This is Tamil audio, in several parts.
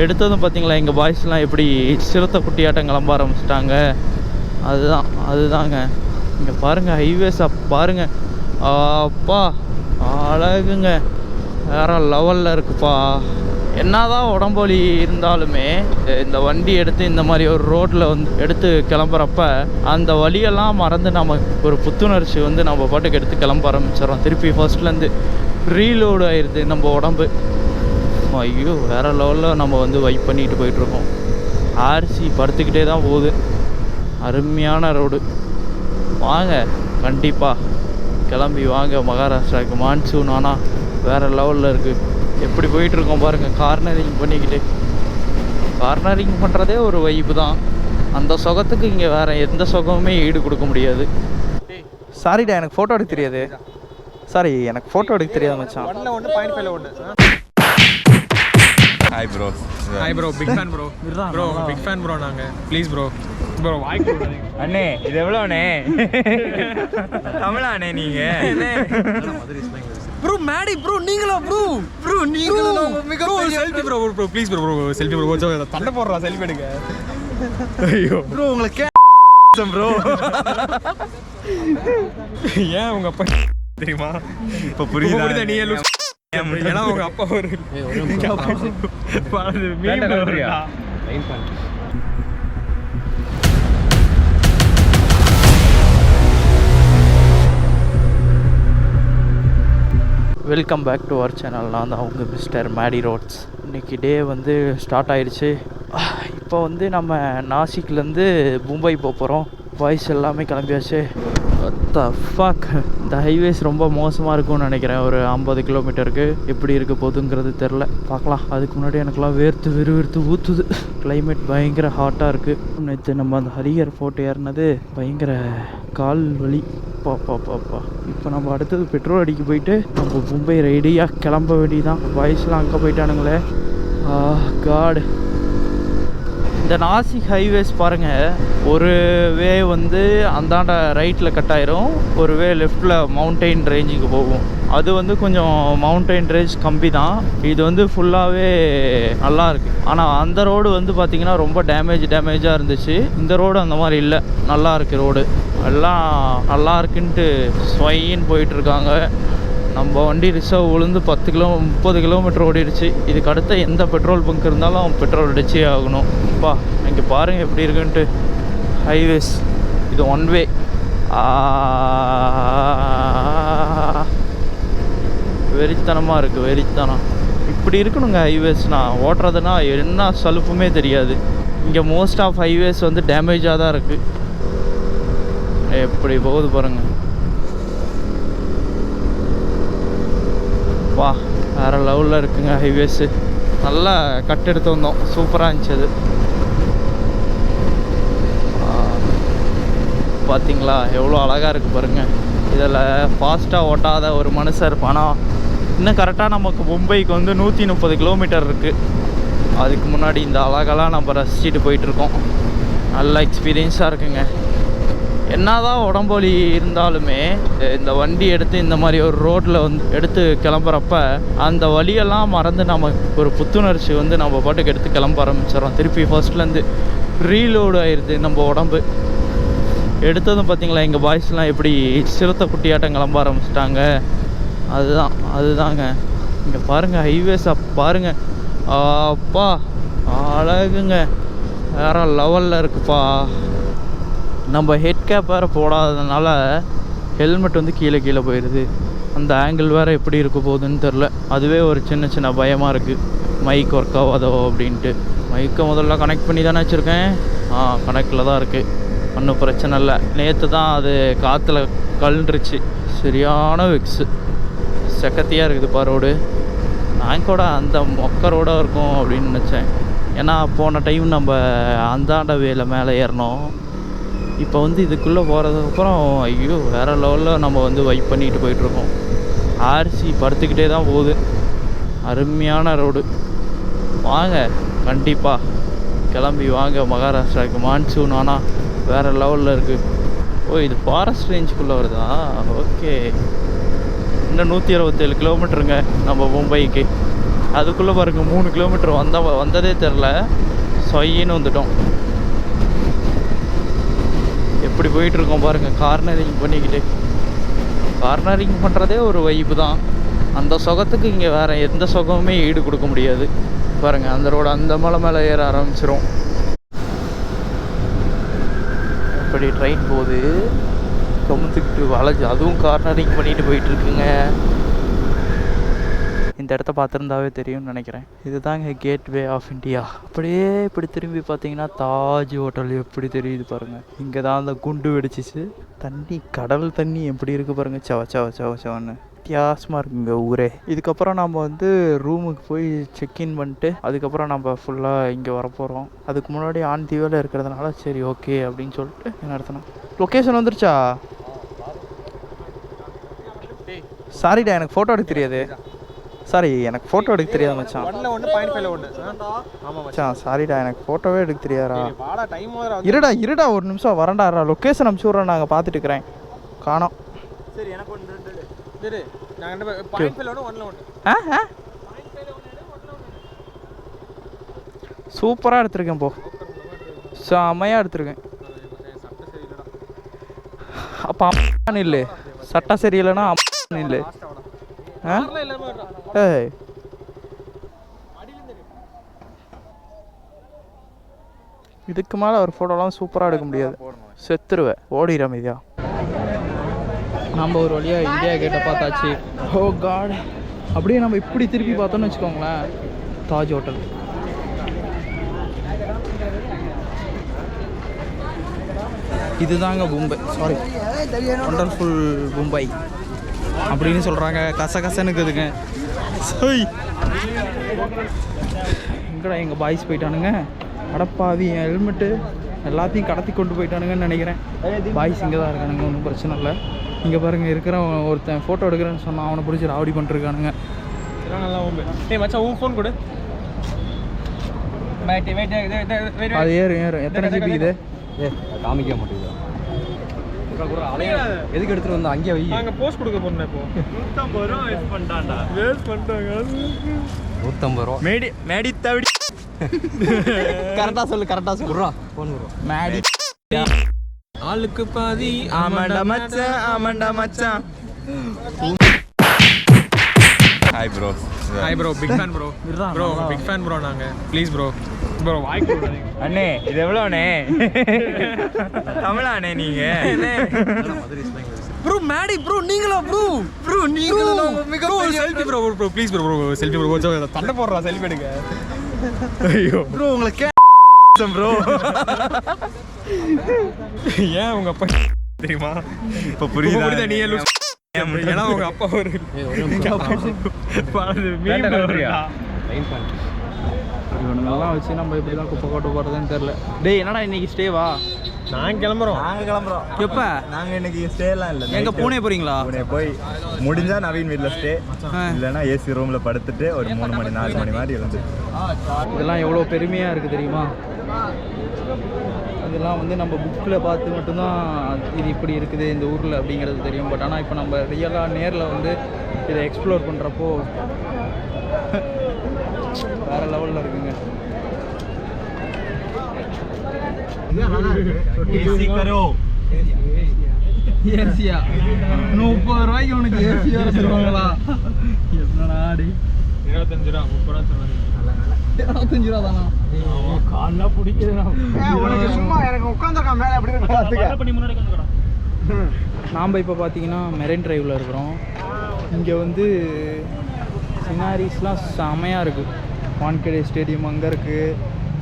எடுத்ததும் பார்த்தீங்களா எங்கள் பாய்ஸ்லாம் எப்படி சிறுத்தை குட்டியாட்டம் கிளம்ப ஆரம்பிச்சிட்டாங்க. அதுதான் அதுதாங்க. இங்கே பாருங்கள் ஹைவேஸை பாருங்கள் அப்பா அழகுங்க. வேறு லெவலில் இருக்குப்பா. என்னதான் உடம்பொலி இருந்தாலுமே இந்த வண்டி எடுத்து இந்த மாதிரி ஒரு ரோட்டில் வந்து எடுத்து கிளம்புறப்ப அந்த வழியெல்லாம் மறந்து நம்ம ஒரு புத்துணர்ச்சி வந்து நம்ம பாட்டுக்கு எடுத்து கிளம்ப ஆரம்பிச்சிடறோம். திருப்பி ஃபர்ஸ்ட்லேருந்து ரீலோடு ஆயிடுது நம்ம உடம்பு. ஐயோ வேற லெவலில் நம்ம வந்து வைப் பண்ணிட்டு போயிட்டுருக்கோம். ஆர்சி படுத்துக்கிட்டே தான் போகுது. அருமையான ரோடு வாங்க கண்டிப்பாக கிளம்பி வாங்க மகாராஷ்டிராவுக்கு. மான்சூன் ஆனால் வேறு லெவலில் இருக்குது எப்படி போயிட்டுருக்கோம் பாருங்கள் கார்னரிங் பண்ணிக்கிட்டு. கார்னரிங் பண்ணுறதே ஒரு வைப்பு தான். அந்த சுகத்துக்கு இங்கே வேறு எந்த சுகமுமே ஈடு கொடுக்க முடியாது. சாரிடா எனக்கு ஃபோட்டோ எடுக்க தெரியாது. சாரி எனக்கு ஃபோட்டோ எடுக்க தெரியாது மச்சான். ஒன்று பாயிண்ட் ஃபைவ்ல ஒன்று hi bro hi bro big fan bro bro big fan bro நாங்க. ப்ளீஸ் ப்ரோ ப்ரோ வாய்க்கு அண்ணே இது எவ்வளோண்ணே தமிழாண்ணே நீங்க. ப்ரோ மேடி ப்ரோ நீங்களா ப்ரோ ப்ரோ நீங்களா bro selfie bro bro please bro bro selfie bro கொஞ்சம் தண்டை போடுறா செல்ஃபி எடுங்க ஐயோ. ப்ரோ உங்களை கே ப்ரோ ஏன் உங்க அப்பா தெரியுமா? இப்போ புரியுதா? நீ? ஏன்னா உங்க அப்பா ஒரு பழது மீன் வருடா welcome back to our? Channel நான் தான் அவங்க மிஸ்டர் மேடி ரோட்ஸ் இன்னைக்கு டே வந்து ஸ்டார்ட் ஆயிடுச்சு. இப்போ வந்து நம்ம நாசிக்லேருந்து மும்பை போக போகிறோம் பாய்ஸ் எல்லாமே கிளம்பியாச்சு. த ஃபக் இந்த ஹைவேஸ் ரொம்ப மோசமாக இருக்கும்னு நினைக்கிறேன். ஒரு ஐம்பது கிலோமீட்டருக்கு எப்படி இருக்க போகுதுங்கிறது தெரில பார்க்கலாம். அதுக்கு முன்னாடி எனக்குலாம் வேர்த்து விறுவிறுத்து ஊற்றுது கிளைமேட் பயங்கர ஹாட்டாக இருக்குது நேற்று நம்ம அந்த ஹரிஹர் ஃபோட்டோ ஏறினது பயங்கர கால் வலி. பாப்பா பாப்பா இப்போ நம்ம அடுத்தது பெட்ரோல் அடிக்க போயிட்டு நம்ம மும்பை ரெடியாக கிளம்ப வேண்டியதான் பாய்ஸ்லாம் அங்கே போயிட்டானுங்களே. ஆ காடு இந்த நாசிக் ஹைவேஸ் பாருங்கள் ஒரு வே வந்து அந்தாண்ட ரைட்டில் கட் ஆயிரும் ஒரு வே லெஃப்டில் மவுண்டெயின் ரேஞ்சுக்கு போகும். அது வந்து கொஞ்சம் மவுண்டெயின் ரேஞ்ச் கம்பி தான். இது வந்து ஃபுல்லாகவே நல்லா இருக்குது ஆனால் அந்த ரோடு வந்து பார்த்திங்கன்னா ரொம்ப டேமேஜ் டேமேஜாக இருந்துச்சு. இந்த ரோடு அந்த மாதிரி இல்லை. நல்லா இருக்குது ரோடு எல்லாம் நல்லா இருக்குன்ட்டு ஸ்வையின்னு போயிட்டுருக்காங்க நம்ம வண்டி ரிசர்வ் விழுந்து பத்து கிலோ முப்பது கிலோமீட்டர் ஓடிடுச்சு. இதுக்கு அடுத்த எந்த பெட்ரோல் பங்க் இருந்தாலும் பெட்ரோல் அடிச்சே ஆகணும். பா இங்கே பாருங்கள் எப்படி இருக்குன்ட்டு. ஹைவேஸ் இது ஒன் வே வெறித்தனமாக இருக்குது வெறித்தனம். இப்படி இருக்கணுங்க ஹைவேஸ்னால் ஓட்டுறதுனா என்ன சலுப்புமே தெரியாது. இங்கே மோஸ்ட் ஆஃப் ஹைவேஸ் வந்து டேமேஜாக தான் இருக்குது எப்படி போகுது பாருங்கள் அப்பா வேறு லெவலில் இருக்குங்க ஹைவேஸு நல்லா கட் எடுத்து வந்தோம். சூப்பராக இருந்துச்சு அது. பார்த்தீங்களா எவ்வளோ அழகாக இருக்குது பாருங்கள் இதில் ஃபாஸ்ட்டாக ஓட்டாத ஒரு மனுஷன் இருப்பானா இன்னும் கரெக்டாக நமக்கு மும்பைக்கு வந்து நூற்றி முப்பது கிலோமீட்டர் இருக்குது அதுக்கு முன்னாடி இந்த அழகெல்லாம் நம்ம ரசிச்சுட்டு போயிட்டுருக்கோம் நல்ல எக்ஸ்பீரியன்ஸாக இருக்குங்க. என்னதான் உடம்பொலி இருந்தாலுமே இந்த வண்டி எடுத்து இந்த மாதிரி ஒரு ரோட்டில் வந்து எடுத்து கிளம்புறப்ப அந்த வழியெல்லாம் மறந்து நம்ம ஒரு புத்துணர்ச்சி வந்து நம்ம பாட்டுக்கு எடுத்து கிளம்ப ஆரம்பிச்சிடறோம். திருப்பி ஃபர்ஸ்ட்லேருந்து ரீலோடு ஆயிடுது நம்ம உடம்பு. எடுத்ததும் பார்த்தீங்களா எங்கள் பாய்ஸ்லாம் எப்படி சிறுத்தை குட்டியாட்டம் கிளம்ப ஆரம்பிச்சிட்டாங்க. அதுதான் அதுதாங்க. இங்கே பாருங்கள் ஹைவேஸை பாருங்கள் அப்பா அழகுங்க. வேற லெவலில் இருக்குப்பா. நம்ம ஹெட் கேப் வேறு போடாததுனால ஹெல்மெட் வந்து கீழே கீழே போயிடுது அந்த ஆங்கிள் வேறு எப்படி இருக்க போகுதுன்னு தெரில அதுவே ஒரு சின்ன சின்ன பயமாக இருக்குது மைக் ஒர்க் ஆகாதோ அப்படின்ட்டு. மைக்கை முதல்ல கனெக்ட் பண்ணி தானே வச்சுருக்கேன். ஆ கனெக்டில் தான் இருக்குது ஒன்றும் பிரச்சனை இல்லை. நேற்று தான் அது காற்றுல கழுண்டுருச்சு சரியான விக்ஸு செக்கத்தியாக இருக்குதுப்பா ரோடு. நான் கூட அந்த மொக்க ரோடாக இருக்கும் அப்படின்னு நினச்சேன். ஏன்னா போன டைம் நம்ம அந்தாண்ட வேலை மேலே ஏறினோம் இப்போ வந்து இதுக்குள்ளே போகிறதுக்கப்புறம் ஐயோ வேறு லெவலில் நம்ம வந்து வைப் பண்ணிட்டு போயிட்டுருக்கோம். ஆர்சி படுத்துக்கிட்டே தான் போகுது. அருமையான ரோடு வாங்க கண்டிப்பாக கிளம்பி வாங்க மகாராஷ்டிராவுக்கு. மான்சூன் ஆனால் வேறு லெவலில் இருக்குது ஓ இது ஃபாரஸ்ட் ரேஞ்சுக்குள்ளே வருதா? ஓகே இன்னும் நூற்றி அறுபத்தேழு கிலோமீட்டருங்க நம்ம மும்பைக்கு. அதுக்குள்ளே பாருங்க மூணு கிலோமீட்டர் வந்த வந்ததே தெரில சொயின்னு வந்துட்டோம். இப்படி போயிட்டுருக்கோம் பாருங்கள் கார்னரிங் பண்ணிக்கிட்டு. கார்னரிங் பண்ணுறதே ஒரு வைப்பு தான். அந்த சுகத்துக்கு இங்கே வேறு எந்த சுகமுமே ஈடு கொடுக்க முடியாது. பாருங்கள் அந்த ரோடு அந்த மலை மேலே ஏற ஆரம்பிச்சிரும். இப்படி ட்ரெயின் போகுது கமுத்துக்கிட்டு வளைஞ்சு அதுவும் கார்னரிங் பண்ணிட்டு போயிட்டுருக்குங்க. இடத்த பார்த்துருந்தாவே தெரியும்னு நினைக்கிறேன். இதுதாங்க கேட்வே ஆஃப் இந்தியா அப்படியே இப்படி திரும்பி பார்த்தீங்கன்னா தாஜ் ஹோட்டல் எப்படி தெரியுது பாருங்க. இங்கே தான் அந்த குண்டு வெடிச்சிச்சு. தண்ணி கடல் தண்ணி எப்படி இருக்குது பாருங்க. சவ சவ சவ சவன்னு. வித்தியாசமாக இருக்குங்க ஊரே. இதுக்கப்புறம் நம்ம வந்து ரூமுக்கு போய் செக்இன் பண்ணிட்டு அதுக்கப்புறம் நம்ம ஃபுல்லாக இங்கே வரப்போகிறோம் அதுக்கு முன்னாடி ஆன் தீவில் இருக்கிறதுனால சரி ஓகே அப்படின்னு சொல்லிட்டு நடத்தணும்? லொக்கேஷன் வந்துருச்சா? சாரிடா எனக்கு ஃபோட்டோ எடுக்க தெரியாது. சாரி எனக்கு ஃபோட்டோ எடுக்க தெரியாது மச்சான். ஆமாம் மச்சான். சாரிடா எனக்கு ஃபோட்டோவே எடுக்க தெரியாதா இருடா இருடா ஒரு நிமிஷம் வரேன்டா லொக்கேஷன் அனுப்பிச்சி விட்றேன் நாங்கள் பார்த்துட்டு இருக்கிறேன் காணோம். சரி எனக்கு ஒன்று ரெண்டு சரி. நாங்கள் ரெண்டு பாயிண்ட் ஃபைவ்ல ஒன்று ஒன்ல ஒன்று ஆ ஆ? சூப்பராக எடுத்திருக்கேன் போ. செம்மையாக எடுத்திருக்கேன். அப்போ அம்மா இல்லை. சட்டம் சரியில்லைன்னா அம்மா இல்லை. ஆ ஏய். இதுக்கு மேலே ஒரு ஃபோட்டோலாம் சூப்பராக எடுக்க முடியாது. செத்துருவேன். ஓடிடுற மீதியா நம்ம ஒரு வழியாக இந்தியா கேட்டை பார்த்தாச்சு. Oh ஓ காட் அப்படியே நம்ம இப்படி திருப்பி பார்த்தோம்னு வச்சுக்கோங்களேன். தாஜ் ஹோட்டல் இதுதாங்க மும்பை சாரி ஒண்டர்ஃபுல் மும்பை அப்படின்னு சொல்கிறாங்க கசகசன்னு இருக்குதுங்க. சோய். எங்கடா எங்கள் பாய்ஸ் போயிட்டானுங்க? அடப்பாவி என் ஹெல்மெட்டு எல்லாத்தையும் கடத்தி கொண்டு போயிட்டானுங்கன்னு நினைக்கிறேன். பாய்ஸ் இங்கே தான் இருக்கானுங்க ஒன்றும் பிரச்சனை இல்லை. இங்கே பாருங்க இருக்கிற ஒருத்தன் ஃபோட்டோ எடுக்கிறேன்னு சொன்னான் அவனை பிடிச்சி ராவடி பண்ணிருக்கானுங்க. ஏய் மச்சான் உன் ஃபோன் கொடு. அது ஏறும் ஏறும் எத்தனை ஜிபி இது காமிக்க மாட்டேங்குது. எதுக்கு எடுத்துட்டு வந்தா? அங்கேயே வை. நாங்கள் போஸ்ட் கொடுக்க போறோம் இப்போ. நூற்றம்பது ரூபா வேஸ்ட் பண்ணிட்டான்டா. வேஸ்ட் பண்ணிட்டாங்க. நூற்றம்பது ரூபா. மேடி மேடி தவிடி. கரெக்டாக சொல்லு கரெக்டாக சொல்லு. ஃபோன் வரும் மேடி. ஆளுக்கு பாதி ஆமாண்டா மச்சான் ஆமாண்டா மச்சான். Hi bro hi bro big fan bro bro big fan bro நாங்கள் ப்ளீஸ் ப்ரோ ப்ரோ வாய்க்கு. அண்ணே இது எவ்வளோண்ணே? தமிழாண்ணே நீங்க. ப்ரோ மேடி ப்ரோ நீங்களா ப்ரோ? ப்ரோ நீங்களா மிக selfie bro bro please bro bro selfie bro கொஞ்சம் தண்டை போடுறா செல்ஃபி எடுங்க ஐயோ. ப்ரோ உங்களை கே ப்ரோ. ஏன் உங்க அப்பா தெரியுமா? இப்போ புரியுதா? நீ லூஸ் ஏன்னா உங்க அப்பா ஒரு. இவனுங்கெல்லாம் வச்சு நம்ம எப்படி தான் குப்பை கொட்ட போகிறதுன்னு தெரில டேய் என்னடா இன்னைக்கு ஸ்டேவா நான் கிளம்புறோம். நாங்க கிளம்புறோம். எப்போ? நாங்க இன்னைக்கு ஸ்டே எல்லாம் இல்ல. எங்க பூனே போறீங்களா? பூனே போய் முடிஞ்சா நவீன் வீட்ல ஸ்டே. இல்லைன்னா ஏசி ரூம்ல படுத்துட்டு ஒரு மூணு மணி நாலு மணி மாதிரி எழுந்து இதெல்லாம் எவ்வளோ பெருமையாக இருக்குது தெரியுமா? இதெல்லாம் வந்து நம்ம புக்கில் பார்த்து மட்டும்தான் இது இப்படி இருக்குது இந்த ஊரில் அப்படிங்கிறது தெரியும். பட் ஆனால் இப்போ நம்ம ரியலாக நேரில் வந்து இதை எக்ஸ்ப்ளோர் பண்ணுறப்போ வேறு லெவலில் இருக்குங்க. ஏசியா? முப்பது ரூபாய்க்கு உனக்கு ஏசி வேற சொல்லுவாங்களா என்னடா அடி இருபத்தஞ்சு ரூபா முப்பது ரூபா தருவாங்க இருபத்தஞ்சு ரூபா தானா? கால்லாம் பிடிக்கிறேன் நாம் இப்போ பார்த்தீங்கன்னா மெரைன் டிரைவில் இருக்கிறோம். இங்கே வந்து சினாரிஸ்லாம் செமையாக இருக்குது வான்கடை ஸ்டேடியம் அங்கே இருக்குது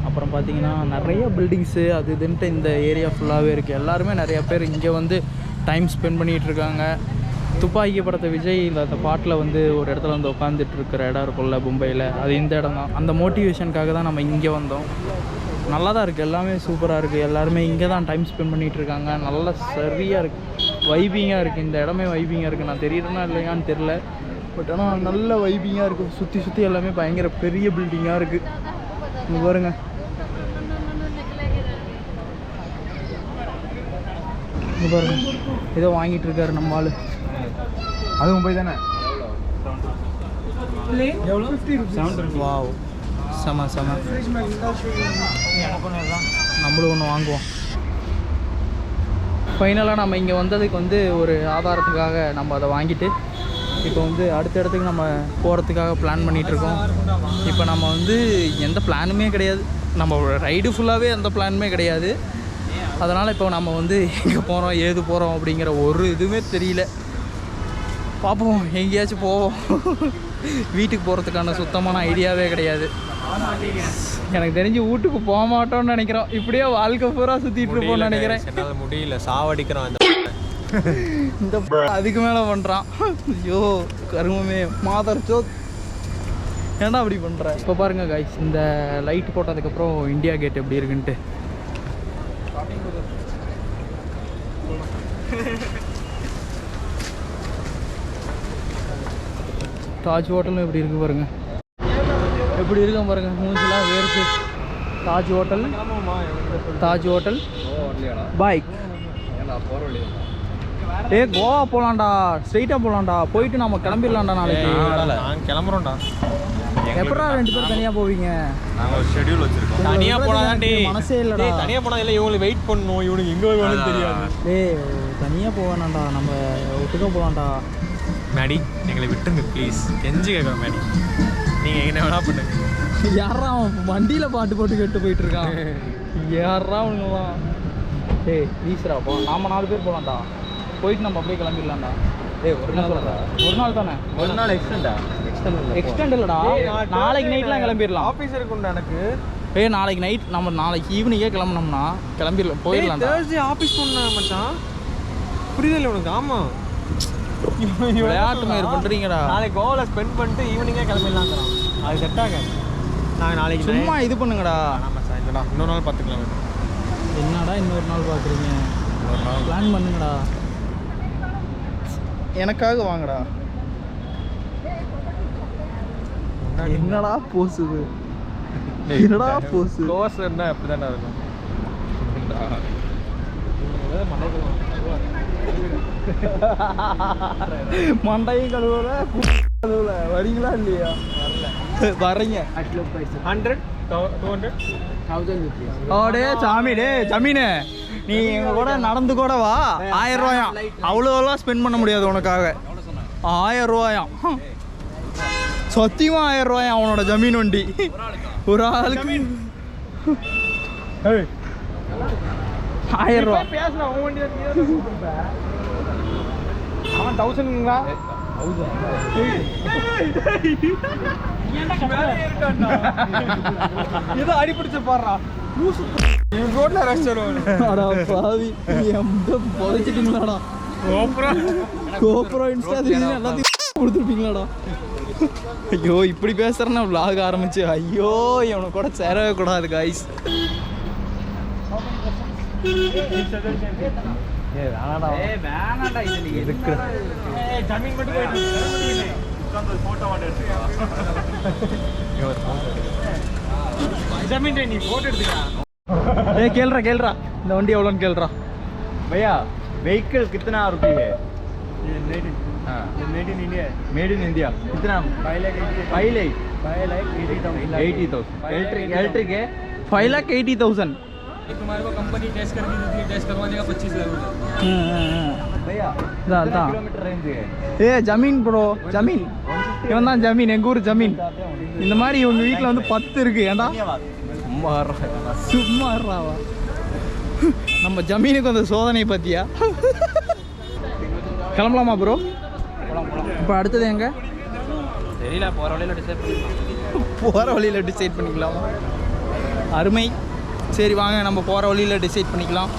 அப்புறம் பார்த்தீங்கன்னா நிறைய பில்டிங்ஸு அது இதுன்ட்டு இந்த ஏரியா ஃபுல்லாகவே இருக்குது எல்லாருமே நிறைய பேர் இங்கே வந்து டைம் ஸ்பெண்ட் பண்ணிகிட்டு இருக்காங்க. துப்பாக்கி படத்தை விஜய் இந்த அந்த பாட்டில் வந்து ஒரு இடத்துல வந்து உட்காந்துட்டு இருக்கிற இடம் இருக்கும்ல மும்பையில். அது இந்த இடம் தான். அந்த மோட்டிவேஷனுக்காக தான் நம்ம இங்கே வந்தோம். நல்லா தான் இருக்குது எல்லாமே சூப்பராக இருக்குது எல்லாருமே இங்கே தான் டைம் ஸ்பெண்ட் பண்ணிகிட்டு இருக்காங்க. நல்லா சரியாக இருக்குது வைபிங்காக இருக்குது இந்த இடமே வைபிங்காக இருக்குது நான் தெரியுறேன்னா இல்லையான்னு தெரில பட் ஆனால் நல்ல வைபிங்காக இருக்குது சுற்றி சுற்றி எல்லாமே பயங்கர பெரிய பில்டிங்காக இருக்குது பாருங்க. பாருங்க. ஏதோ வாங்கிட்டு இருக்காரு நம்ம ஆளு. அதுவும் போய் தானே? வாவ் செம செம. நம்மளும் ஒன்று வாங்குவோம். ஃபைனலாக நம்ம இங்கே வந்ததுக்கு வந்து ஒரு ஆதாரத்துக்காக நம்ம அதை வாங்கிட்டு இப்போ வந்து அடுத்த இடத்துக்கு நம்ம போகிறதுக்காக பிளான் பண்ணிகிட்ருக்கோம் இப்போ நம்ம வந்து எந்த பிளானுமே கிடையாது. நம்ம ரைடு ஃபுல்லாகவே எந்த பிளானுமே கிடையாது. அதனால் இப்போ நம்ம வந்து எங்கே போகிறோம் ஏது போகிறோம் அப்படிங்கிற ஒரு இதுவுமே தெரியல. பார்ப்போம் எங்கேயாச்சும் போவோம். வீட்டுக்கு போகிறதுக்கான சுத்தமான ஐடியாவே கிடையாது. எனக்கு தெரிஞ்சு வீட்டுக்கு போக மாட்டோம்னு நினைக்கிறோம். இப்படியே வாழ்க்கை பூரா சுற்றிட்டு இருப்போம்னு நினைக்கிறேன். முடியல. சாவடிக்கிறான் அந்த இந்த அதுக்கு மேலே பண்ணுறான் ஐயோ கருமமே. மாதர் சோத் ஏன்டா அப்படி பண்ணுற இப்போ பாருங்க காய்ஸ் இந்த லைட் போட்டதுக்கப்புறம் இந்தியா கேட் எப்படி இருக்குன்ட்டு. தாஜ் ஹோட்டலும் எப்படி இருக்கு பாருங்க. எப்படி இருக்கும் பாருங்க மூஞ்சிலாம் வேர்க்கு தாஜ் ஹோட்டல் தாஜ் ஹோட்டல் பாய் ஏ கோவா போலாம்டா ஸ்ட்ரைட்டாக போலாம்டா. போயிட்டு நம்ம கிளம்பிடலாம்டா நாளைக்கு. நான் கிளம்புறோம்டா. எப்படா ரெண்டு பேரும் தனியாக போவீங்க? நாங்கள் ஒரு ஷெடியூல் வச்சிருக்கோம். தனியா போனாதான் டேய். மனசே இல்லடா. டேய், தனியா போனா இல்ல இவங்களுக்கு வெயிட் பண்ணணும் இவனுக்கு எங்க வருவானு தெரியாது. டேய் தனியாக போவேணாம்டா நம்ம ஒட்டுக்க போகலாம்டா மேடி எங்களை விட்டுருங்க ப்ளீஸ் கெஞ்சி கேட்குறோம் மேடி. நீங்க என்ன வேணா பண்ணுங்க. யாரா அவன் வண்டியில் பாட்டு போட்டு கேட்டு போயிட்டு இருக்கான் யாரா அவனுங்களாம் டேய் வீசுறா போ. நாம நாலு பேர் போகலாம்டா போயிட்டு நம்ம அப்படியே கிளம்பிடலாம்டா. டேய் ஒரு நாள் தானே. ஒரு நாள் தானே? ஒரு நாள் எக்ஸ்டெண்டா எக்ஸ்டெண்ட் இல்லைடா. நாளைக்கு நைட்லாம் கிளம்பிடலாம். ஆஃபீஸ் இருக்கும்டா எனக்கு. ஏய் நாளைக்கு நைட் நம்ம நாளைக்கு ஈவினிங்கே கிளம்புனோம்னா கிளம்பிடலாம் போயிடலாம்டா. தேர்ஸ்டே ஆஃபீஸ் போன மச்சான். புரியுதில்ல உனக்கு ஆமா. விளையாட்டு மயிர் பண்ணுறீங்கடா நாளைக்கு கோவால ஸ்பெண்ட் பண்ணிட்டு ஈவினிங்கே கிளம்பிடலாங்கிறான். அது செட் ஆகாது. நாங்கள் நாளைக்கு சும்மா இது பண்ணுங்கடா. ஆமாம் சார் இல்லைடா இன்னொரு நாள் பார்த்துக்கலாம். என்னடா இன்னொரு நாள் பார்க்குறீங்க? பிளான் பண்ணுங்கடா. எனக்காக வாங்கடா. என்னடா போஸ் இது என்னடா போஸ் கோவாஸ் இருந்தால் அப்படி தானே இருக்கும் மண்டையும் கழுவல கழுவல வரீங்களா இல்லையா? வரீங்க. ஹண்ட்ரட் டூ ஹண்ட்ரட் ஓடே சாமி டே ஜமீனு. நீ எங்க கூட நடந்து கூட வா. ஆயிரம் ரூபாயாம் அவ்வளோலாம் ஸ்பெண்ட் பண்ண முடியாது உனக்காக. ஆயிரம் ரூபாயாம் சத்தியமா ஆயிரம் ரூபாயாம் அவனோட ஜமீன் வண்டி? ஒரு ஆளுக்கு. ஆயிரம் ரூபா. அவன் தௌசண்ட்ங்களா ஏதோ அடிபிடிச்ச பாடுறா இவன் ரோட்ல அடா பாவி எந்த புதைச்சிட்டீங்களாடா கோப்ரோ இன்ஸ்டா தெரியுது எல்லாத்தையும் கொடுத்துருப்பீங்களாடா ஐயோ இப்படி பேசுறேன்னா vlog ஆரம்பிச்சு ஐயோ இவனை கூட சேரவே கூடாது காய்ஸ் ஜமீன் மட்டும் போயிட்டு ஜமீன் நீ போட்டோ எடுத்துக்கா ஏ கேள்றா கேள்றா இந்த வண்டி எவ்வளோன்னு கேள்றா भैया व्हीकल कितना रुपये है हाँ made in India made in India कितना five lakh five lakh five lakh eighty thousand eighty thousand electric electric है ஃபைவ் லேக் எயிட்டி தௌசண்ட் तुम्हारे को कंपनी टेस्ट करके देती है टेस्ट करवाने का पच्चीस लाख रुपये भैया இதான் कितना அதான் किलोमीटर रेंज है ஏ ஜமீன் ப்ரோ ஜமீன் இவன் தான் ஜமீன் எங்கள் ஊர் ஜமீன் இந்த மாதிரி இவங்க வீட்டில் வந்து பத்து இருக்கு ஏன்டா சும்மா இருடா. சும்மா இருறாவா நம்ம ஜமீனுக்கு வந்த சோதனை பத்தியா? கிளம்பலாமா ப்ரோ இப்போ அடுத்தது எங்க? தெரியல போகிற வழியில் டிசைட் பண்ணிக்கலாம். போகிற வழியில் டிசைட் பண்ணிக்கலாமா? அருமை. சரி வாங்க நம்ம போகிற வழியில் டிசைட் பண்ணிக்கலாம்.